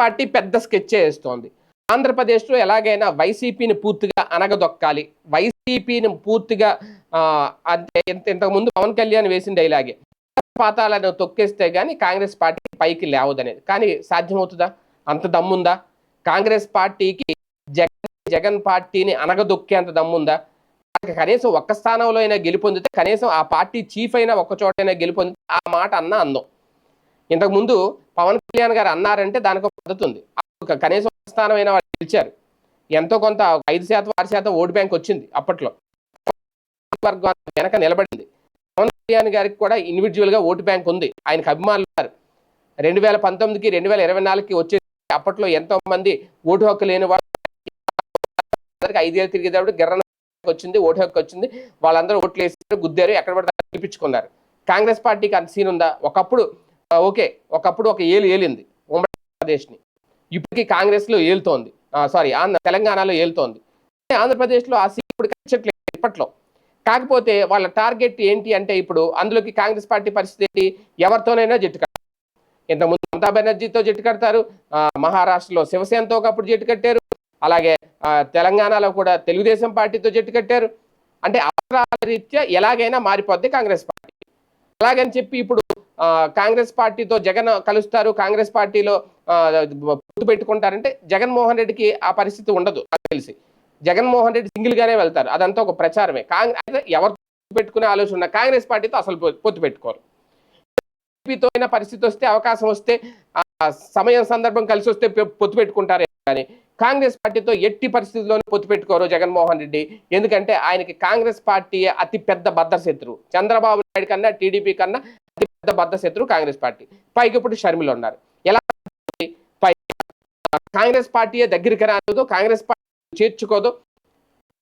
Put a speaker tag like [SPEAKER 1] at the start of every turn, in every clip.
[SPEAKER 1] Party పెద్ద sketch వేస్తోంది. ఆంధ్రప్రదేశ్లో ఎలాగైనా వైసీపీని పూర్తిగా అనగదొక్కాలి వైసీపీని పూర్తిగా అంటే ఇంతకుముందు పవన్ కళ్యాణ్ వేసింది డైలాగే పాతాలను తొక్కేస్తే కానీ కాంగ్రెస్ పార్టీ పైకి లేవదనేది. కానీ సాధ్యమవుతుందా? అంత దమ్ముందా? కాంగ్రెస్ పార్టీకి జగన్ జగన్ పార్టీని అనగదొక్కేంత దమ్ముందా? కనీసం ఒక్క స్థానంలో అయినా గెలుపొందితే కనీసం ఆ పార్టీ చీఫ్ అయినా ఒక్క చోటైనా గెలుపొందితే ఆ మాట అన్న అందం. ఇంతకు ముందు పవన్ కళ్యాణ్ గారు అన్నారంటే దానికి ఒక కనీసం స్థానమైన స్థానం వాళ్ళు గెలిచారు. ఎంతో కొంత ఐదు శాతం ఆరు శాతం ఓటు బ్యాంక్ వచ్చింది అప్పట్లో. వర్గం వెనక నిలబడింది. పవన్ కళ్యాణ్ గారికి కూడా ఇండివిజువల్గా ఓటు బ్యాంక్ ఉంది. ఆయనకు అభిమానులు ఉన్నారు. రెండు వేల పంతొమ్మిదికి రెండు వేల ఇరవై నాలుగుకి వచ్చే అప్పట్లో ఎంతో మంది ఓటు హక్కు లేని వాళ్ళు అందరికి ఐదేళ్ళు తిరిగేటప్పుడు గిర్రన వచ్చింది ఓటు హక్కు వచ్చింది. వాళ్ళందరూ ఓట్లు వేసారు గుద్దారు ఎక్కడ పడితే గెలిపించుకున్నారు. కాంగ్రెస్ పార్టీకి అంత సీన్ ఉందా? ఒకప్పుడు ఓకే ఒకప్పుడు ఒక ఏలు ఏలింది. ఉమ్మడి ఆంధ్రప్రదేశ్ని. ఇప్పటికీ కాంగ్రెస్లో ఏలుతోంది సారీ ఆంధ్ర తెలంగాణలో ఏలుతోంది. ఆంధ్రప్రదేశ్లో ఆ సీట్ ఇప్పుడు ఇప్పట్లో. కాకపోతే వాళ్ళ టార్గెట్ ఏంటి అంటే ఇప్పుడు అందులోకి కాంగ్రెస్ పార్టీ పరిస్థితి ఏంటి? ఎవరితోనైనా జట్టు కట్టారు ఇంతకుముందు మమతా బెనర్జీతో జట్టు కడతారు. మహారాష్ట్రలో శివసేనతో ఒకప్పుడు జట్టు కట్టారు. అలాగే తెలంగాణలో కూడా తెలుగుదేశం పార్టీతో జట్టు కట్టారు. అంటే అవసరాల రీత్యా ఎలాగైనా మారిపోద్ది కాంగ్రెస్ పార్టీ. అలాగని చెప్పి ఇప్పుడు కాంగ్రెస్ పార్టీతో జగన్ కలుస్తారు కాంగ్రెస్ పార్టీలో పొత్తు పెట్టుకుంటారంటే జగన్మోహన్ రెడ్డికి ఆ పరిస్థితి ఉండదు నాకు తెలిసి. జగన్మోహన్ రెడ్డి సింగిల్ గానే వెళ్తారు అదంతా ఒక ప్రచారమే. కాంగ్రెస్ ఎవరు పెట్టుకునే ఆలోచన ఉన్న కాంగ్రెస్ పార్టీతో అసలు పొత్తు పెట్టుకోరు. టీడీపీతో పరిస్థితి వస్తే అవకాశం వస్తే ఆ సమయం సందర్భం కలిసి వస్తే పొత్తు పెట్టుకుంటారే కానీ కాంగ్రెస్ పార్టీతో ఎట్టి పరిస్థితుల్లోనూ పొత్తు పెట్టుకోరు జగన్మోహన్ రెడ్డి. ఎందుకంటే ఆయనకి కాంగ్రెస్ పార్టీ అతి పెద్ద బద్ద చంద్రబాబు నాయుడు కన్నా టీడీపీ కన్నా పెద్ద బద్ద శత్రువు కాంగ్రెస్ పార్టీ. పైకి ఇప్పుడు షర్మిల ఉన్నారు. ఎలా కాంగ్రెస్ పార్టీ దగ్గరికి రాదు కాంగ్రెస్ పార్టీ చేర్చుకోదు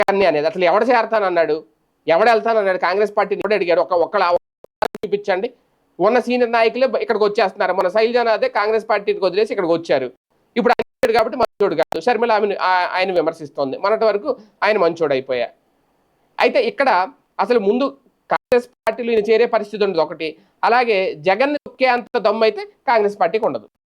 [SPEAKER 1] కానీ అనేది. అసలు ఎవడ చేరతానన్నాడు? ఎవడ వెళ్తానన్నాడు? కాంగ్రెస్ పార్టీని ఎవడు అడిగాడు. ఒక ఒక్కళ్ళ చూపించండి. ఉన్న సీనియర్ నాయకులే ఇక్కడికి వచ్చేస్తున్నారు. మన శైలజానాథే కాంగ్రెస్ పార్టీకి వదిలేసి ఇక్కడికి వచ్చారు. ఇప్పుడు ఆయన కాబట్టి మంచోడు కాదు. షర్మిల ఆమెను ఆయన విమర్శిస్తోంది. మొన్నటి వరకు ఆయన మంచోడు అయిపోయా అయితే ఇక్కడ అసలు ముందు కాంగ్రెస్ పార్టీలో ఈయన చేరే పరిస్థితి ఉండదు ఒకటి. అలాగే జగన్ ఒక్కే అంత దమ్ము అయితే కాంగ్రెస్ పార్టీకి ఉండదు.